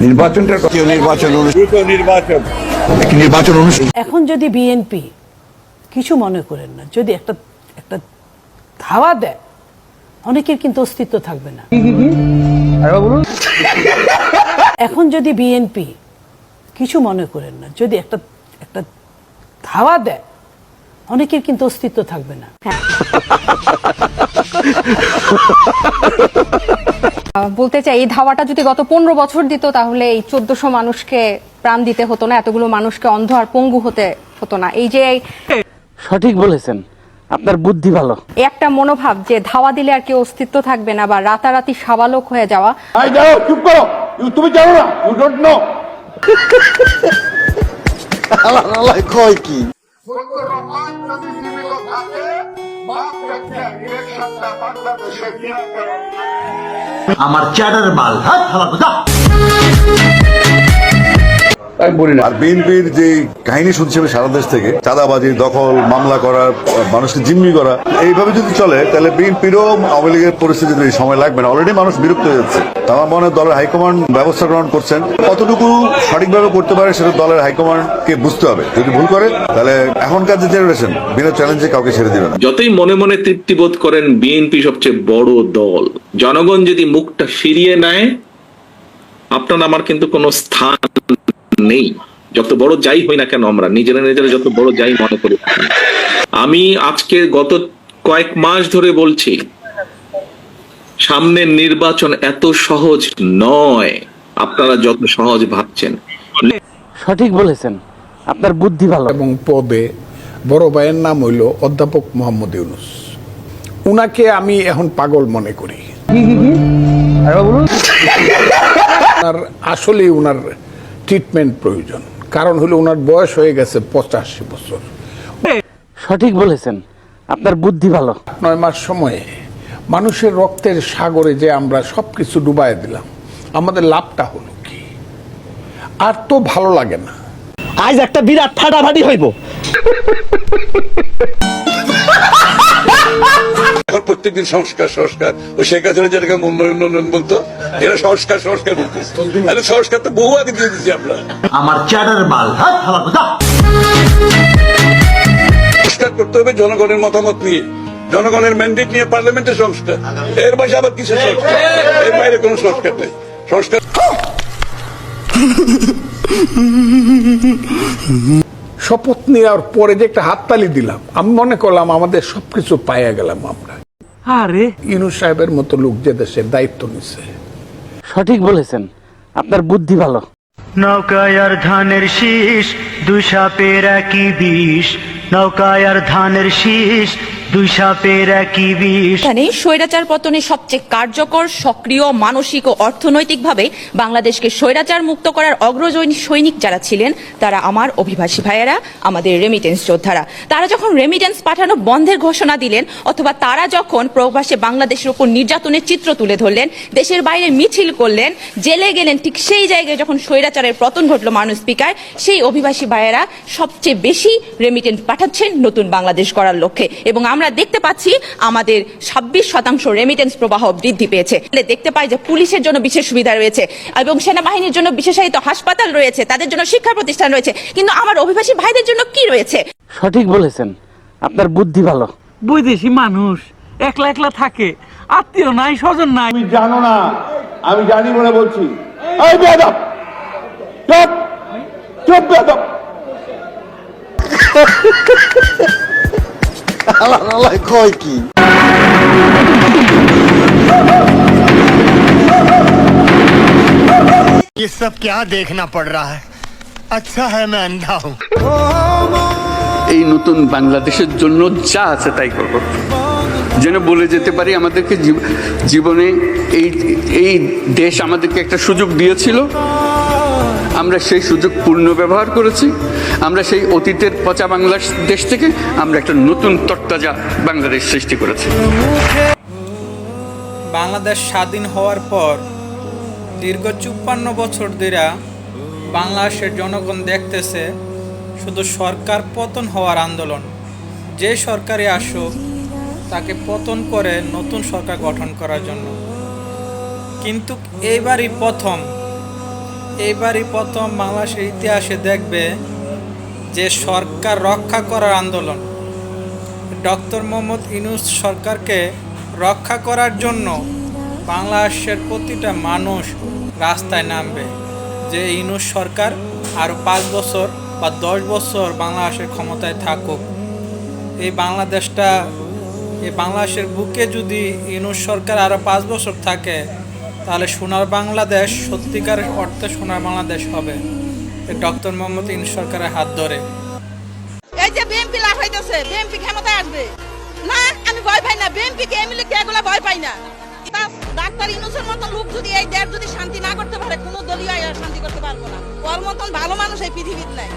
নির্বাচনটা নির্বাচন দ্রুত নির্বাচন। নির্বাচন অনুষ্ঠান এখন যদি বিএনপি কিছু মনে করেন না যদি একটা একটা ধাওয়া দেয় অনেকের কিন্তু অস্তিত্ব থাকবে না। এখন যদি বিএনপি কিছু মনে করেন না যদি একটা একটা ধাওয়া দেয় অনেকের কিন্তু অস্তিত্ব থাকবে না। আহ, বলতে চাই এই ধাওয়াটা যদি গত পনেরো বছর দিত তাহলে এই চোদ্দশো মানুষকে প্রাণ দিতে হতো না এতগুলো মানুষকে অন্ধ আর পঙ্গু হতে হতো না। এই যে সঠিক বলেছেন। আপনার বুদ্ধি ভালো। এই একটা মনোভাব যে ধাওয়া দিলে আর কেউ অস্তিত্ব থাকবে না বা রাতারাতি সাবালক হয়ে যাওয়া। যাও চুপ করো। তুমি জানো না ইউ ডোন্ট নো কয় কি? থাকে আমার চ্যাটার বাল হাত হালাকো যা। আমি বলি না। আর বিএনপির যে কাহিনী শুনছি আমি সারা দেশ থেকে চাঁদাবাজি দখল মামলা করা মানুষকে জিম্মি করা এইভাবে যদি চলে তাহলে বিএনপিরও আওয়ামী লীগের পরিস্থিতিতে সময় লাগবে না। অলরেডি মানুষ বিরক্ত হয়ে যাচ্ছে। তা আমার মনে হয় দলের হাইকমান্ড ব্যবস্থা গ্রহণ করছেন। কতটুকু সঠিকভাবে করতে পারে সেটা দলের হাইকমান্ডকে বুঝতে হবে। যদি ভুল করে তাহলে এখনকার যে জেনারেশন বিনা চ্যালেঞ্জে কাউকে ছেড়ে দিবে না। যতই মনে মনে তৃপ্তি বোধ করেন বিএনপি সবচেয়ে বড় দল। জনগণ যদি মুখটা ফিরিয়ে নেয় আপনার আমার কিন্তু কোনো স্থান নেই। যত বড় যাই হই না কেন আমরা নিজেরা নিজেরা যত বড় যাই মনে করি আমি আজকে গত কয়েক মাস ধরে বলছি সামনের নির্বাচন এত সহজ নয়। আপনারা যত সহজ ভাবছেন। সঠিক বলেছেন। আপনার বুদ্ধি ভালো। এবং পদে বড় ভাইয়ের নাম হইল অধ্যাপক মোহাম্মদ ইউনুস। উনাকে আমি এখন পাগল মনে করি। আসলে উনার ট্রিটমেন্ট প্রয়োজন। কারণ হলো ওনার বয়স হয়ে গেছে পঁচাশি বছর। সঠিক বলেছেন। আপনার বুদ্ধি ভালো। নয় মাস সময়ে মানুষের রক্তের সাগরে যে আমরা সব কিছু ডুবাই দিলাম আমাদের লাভটা হলো কি? আর তো ভালো লাগে না। আজ একটা বিরাট ফাটাফাটি হইব। প্রত্যেকদিন সংস্কার সংস্কার। ওই শেখ হাসিনা যেটাকে উন্নয়ন উন্নয়ন বলতো এরা সংস্কার সংস্কার বলতেছে আরে সংস্কার তো বহু আগে দিয়ে দিচ্ছি আমরা। আমার চ্যাটার যা সংস্কার করতে হবে জনগণের মতামত নিয়ে। জনগণের ম্যান্ডেট নিয়ে পার্লামেন্টের সংস্কার। এর বাইরে আবার কিছু সংস্কার? এর বাইরে কোনো সংস্কার নেই। সংস্কার শপথ নেওয়ার পরে যে একটা হাততালি দিলাম আমি মনে করলাম আমাদের সবকিছু পাইয়া গেলাম আমরা। আরে। ইনু সাহেবের মতো লোক যে দেশের দায়িত্ব নিছে। সঠিক বলেছেন। আপনার বুদ্ধি ভালো। নৌকায় আর ধানের শীষ দুই সাপের একই বিষ। নৌকায় আর ধানের শীষ এখানে স্বৈরাচার পতনে সবচেয়ে কার্যকর, সক্রিয়, মানসিক ও অর্থনৈতিকভাবে বাংলাদেশকে স্বৈরাচার মুক্ত করার অগ্রজনী সৈনিক যারা ছিলেন, তারা আমার অভিবাসী ভাইয়েরা, আমাদের রেমিটেন্স যোদ্ধারা। তারা যখন রেমিটেন্স পাঠানো বন্ধের ঘোষণা দিলেন, অথবা তারা যখন প্রবাসে বাংলাদেশের উপর নির্যাতনের চিত্র তুলে ধরলেন, দেশের বাইরে মিছিল করলেন, জেলে গেলেন, ঠিক সেই জায়গায় যখন স্বৈরাচারের পতন ঘটলো মানুষ স্পিকার, সেই অভিবাসী ভাইয়েরা সবচেয়ে বেশি রেমিটেন্স পাঠাচ্ছেন নতুন বাংলাদেশ করার লক্ষ্যে। এবং আমরা দেখতে পাচ্ছি আমাদের ছাব্বিশ শতাংশ রেমিটেন্স প্রবাহ বৃদ্ধি পেয়েছে। দেখতে পাই যে পুলিশের জন্য বিশেষ সুবিধা রয়েছে এবং সেনাবাহিনীর জন্য বিশেষায়িত হাসপাতাল রয়েছে তাদের জন্য শিক্ষা প্রতিষ্ঠান রয়েছে। কিন্তু আমার অভিবাসী ভাইদের জন্য কি রয়েছে? সঠিক বলেছেন। আপনার বুদ্ধি ভালো। বৈদেশি মানুষ একলা একলা থাকে আত্মীয় নাই স্বজন নাই। তুমি জানো না আমি জানি বলে বলছি। এই বেয়াদব! চুপ! চুপ বেয়াদব কয় কি ये सब क्या देखना पड़ रहा है अच्छा है मैं अंधा हूँ এই নতুন বাংলাদেশের জন্য যা আছে তাই করব যেন বলে যেতে পারি আমাদেরকে জীব- জীবনে এই এই দেশ আমাদেরকে একটা সুযোগ দিয়েছিল আমরা সেই সুযোগ পূর্ণ ব্যবহার করেছি। আমরা সেই অতীতের পচা বাংলাদেশ থেকে আমরা একটা নতুন তরতাজা বাংলাদেশ সৃষ্টি করেছি। বাংলাদেশ স্বাধীন হওয়ার পর দীর্ঘ চুপ্পান্ন বছর ধরে বাংলাদেশের জনগণ দেখতেছে শুধু সরকার পতন হওয়ার আন্দোলন। যে সরকারে আসুক, তাকে পতন করে নতুন সরকার গঠন করার জন্য। কিন্তু এইবারই প্রথম এইবারই প্রথম বাংলাদেশের ইতিহাসে দেখবে যে সরকার রক্ষা করার আন্দোলন। ডক্টর মোহাম্মদ ইনুস সরকারকে রক্ষা করার জন্য বাংলাদেশের প্রতিটা মানুষ রাস্তায় নামবে। যে ইনুস সরকার আরও পাঁচ বছর বা দশ বছর বাংলাদেশের ক্ষমতায় থাকুক। এই বাংলাদেশটা, এই বাংলাদেশের বুকে যদি ইনুস সরকার আরও পাঁচ বছর থাকে তাহলে সোনার বাংলাদেশ সত্যিকার অর্থে সোনার বাংলাদেশ হবে। ডক্টর মোহাম্মদ ইনুস সরকারের হাত ধরে। এই যে বিএনপি লাভ হইতেছে বিএনপি ক্ষমতায় আসবে। না আমি ভয় পাই না। বিএনপি কে এমএলএ কে এগুলো ভয় পাই না। ডাক্তার ইনুসের মতন লোক যদি এই দেশ যদি শান্তি না করতে পারে কোনো দলীয় আর শান্তি করতে পারব না। ওর মতন ভালো মানুষ এই পৃথিবীর নাই।